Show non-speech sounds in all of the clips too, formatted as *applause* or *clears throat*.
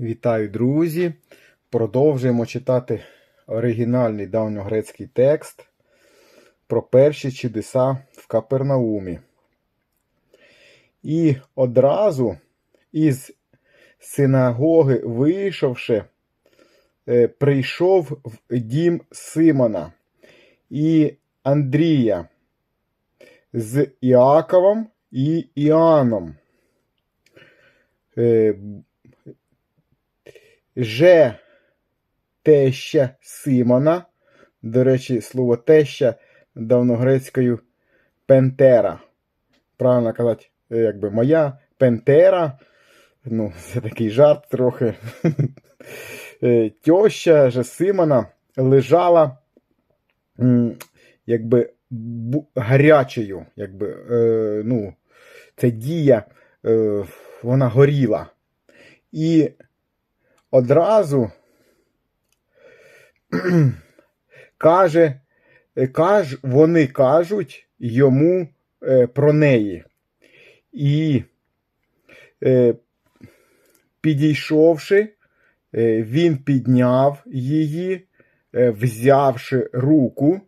Вітаю, друзі! Продовжуємо читати оригінальний давньогрецький текст про перші чудеса в Капернаумі. І одразу із синагоги вийшовши, е, прийшов в дім Симона і Андрія з Іаковом і Іоанном. Же теща Симона, до речі, слово теща давногрецькою пентера. Правильно казати, е, якби моя пентера. Ну, це такий жарт трохи. *laughs* Е, Тьоща же Симона лежала якби гарячою, якби, е, ну, це дія, вона горіла. І одразу *clears throat* каже, каж, вони кажуть йому е, про неї. І е, підійшовши, е, він підняв її, взявши руку,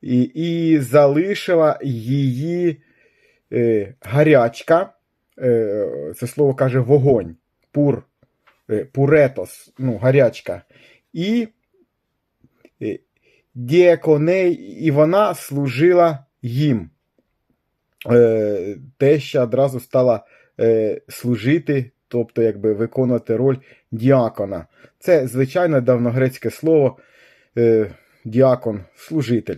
і, і залишила її гарячка. Це слово каже вогонь, пур пуретос, ну, гарячка. І е, діаконей, і вона служила їм. Е, Теща одразу стала е, служити, тобто якби виконувати роль діакона. Це звичайне давногрецьке слово е, діакон, служитель.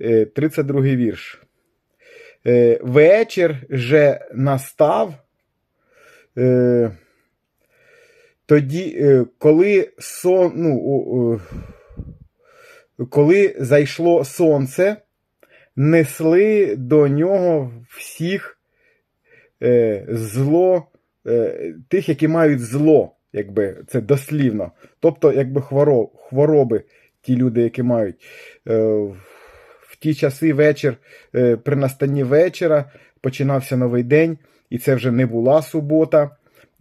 Е, 32 вірш. Е, Вечір же настав. Тоді, е, коли сон, ну, коли зайшло сонце, несли до нього всіх е, зло, е, тих, які мають зло, якби це дослівно. Тобто, якби хворо, хвороби, ті люди, які мають. В ті часи вечір, при настанні вечора починався новий день, і це вже не була субота.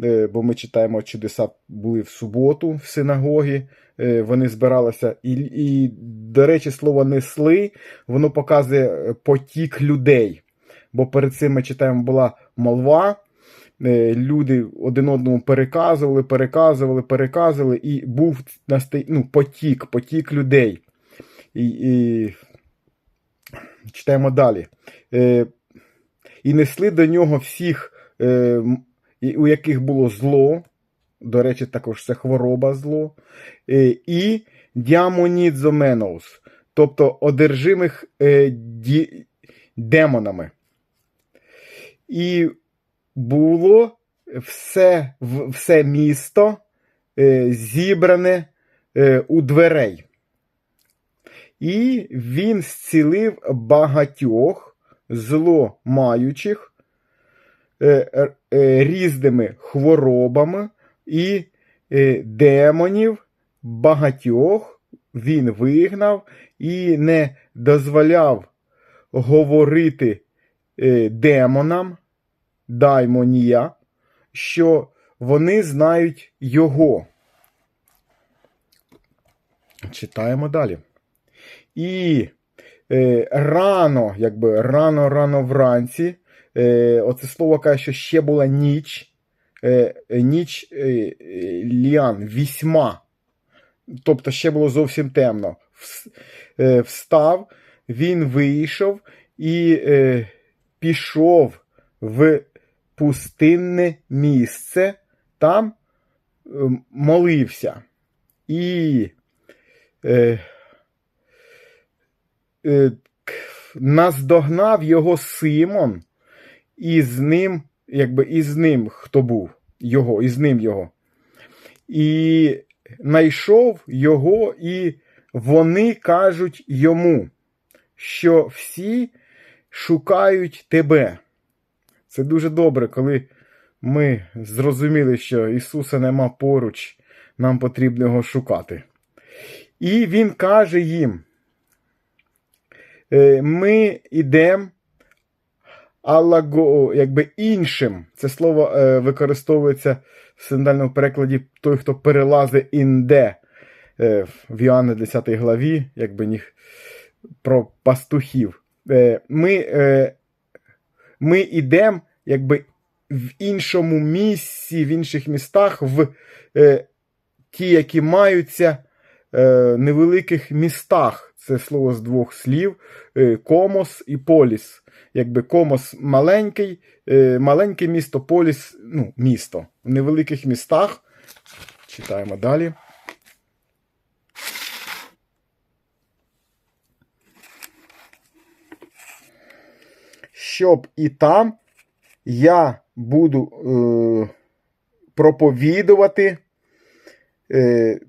Е, бо ми читаємо, чудеса були в суботу в синагогі, е, вони збиралися. І, і, до речі, слово несли, воно показує е, потік людей. Бо перед цим ми читаємо, була молва, люди один одному переказували, переказували, переказували, і був ну, потік, потік людей. І, і... Читаємо далі. І несли до нього всіх. У яких було зло, до речі, також це хвороба зло, е, і діамонідзоменоус, тобто одержимих е, ді, демонами. І було все, все місто е, зібране у дверей. І він зцілив багатьох зло маючих різними хворобами і е, демонів багатьох він вигнав і не дозволяв говорити е, демонам, даймонія, що вони знають його. Читаємо далі. І е, рано, якби рано-рано вранці, е, оце слово каже, що ще була ніч, е, е, ніч е, е, ліан, вісьма. Тобто ще було зовсім темно. Вс- е, Встав, він вийшов і е, пішов в пустинне місце, там е, молився. І е, е, наздогнав його Симон, і з ним, якби і з ним хто був його, і з ним його. І знайшов його, і вони кажуть йому, що всі шукають тебе. Це дуже добре, коли ми зрозуміли, що Ісуса нема поруч, нам потрібно його шукати. І Він каже їм: «Е, ми йдемо Аллаго, якби іншим. Це слово е, використовується в синодальному перекладі той, хто перелазить інде е, в Іоанна 10 главі, якби ніг про пастухів. Е, ми, е, ми йдемо якби в іншому місці, в інших містах, в е, ті, які маються е, невеликих містах. Це слово з двох слів: е, комос і поліс. Якби комос маленький, е, маленьке місто, поліс, ну, місто. В невеликих містах. Читаємо далі. Щоб і там я буду е, проповідувати, е,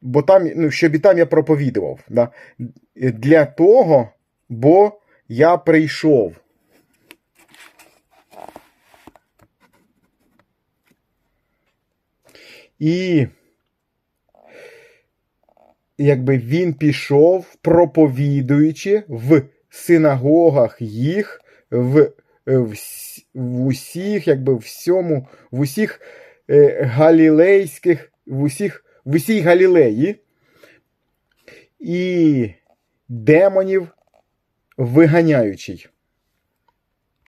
бо там, ну, щоб і там я проповідував. Да? Для того, бо я прийшов. І якби він пішов, проповідуючи в синагогах їх, в, в, вс- в усіх, якби всьому, в усіх е, галілейських, в усіх, в усій Галілеї, і демонів виганяючий.